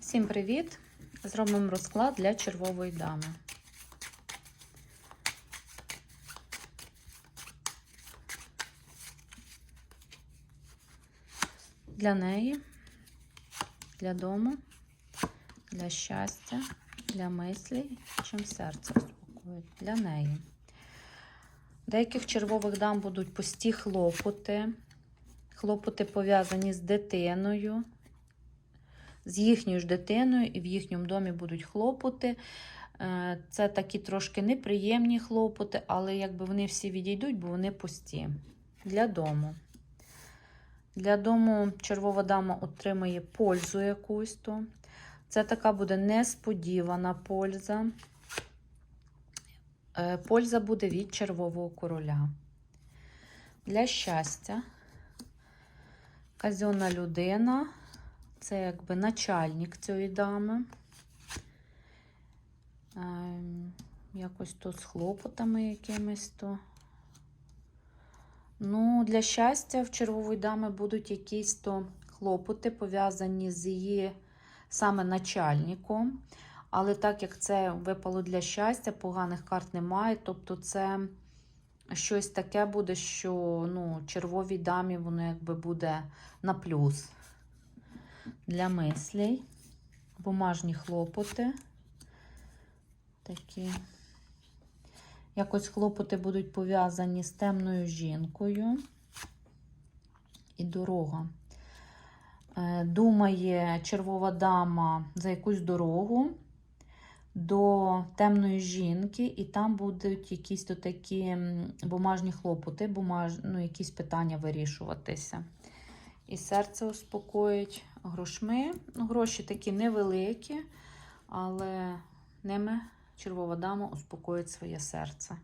Всім привіт! Зробимо розклад для червової дами. Для неї, для дому, для щастя, для мислі, чим серце успокоїть. Для неї. Деяких червових дам будуть пусті хлопоти. Хлопоти пов'язані з дитиною, з їхньою ж дитиною, і в їхньому домі будуть хлопоти. Е, Це такі трошки неприємні хлопоти, але якби вони всі відійдуть, бо вони пусті. Для дому. Для дому червова дама отримає пользу якусь то. Це така буде несподівана польза. Е, Польза буде від червового короля. Для щастя. Казенна людина. Це якби начальник цієї дами. Ем, Якось то з хлопотами якимись то. Ну, для щастя, в червової дами будуть якісь то хлопоти, пов'язані з її саме начальником. Але так як це випало для щастя, поганих карт немає. Тобто, це щось таке буде, що ну, червовій дамі воно якби буде на плюс. Для мислей. Бумажні хлопоти. Такі. Якось хлопоти будуть пов'язані з темною жінкою. І дорога. Е, Думає червова дама за якусь дорогу до темної жінки, і там будуть якісь то такі бумажні хлопоти, бумаж... ну, якісь питання вирішуватися. І серце успокоїть грошми. Ну, гроші такі невеликі, але ними червова дама успокоїть своє серце.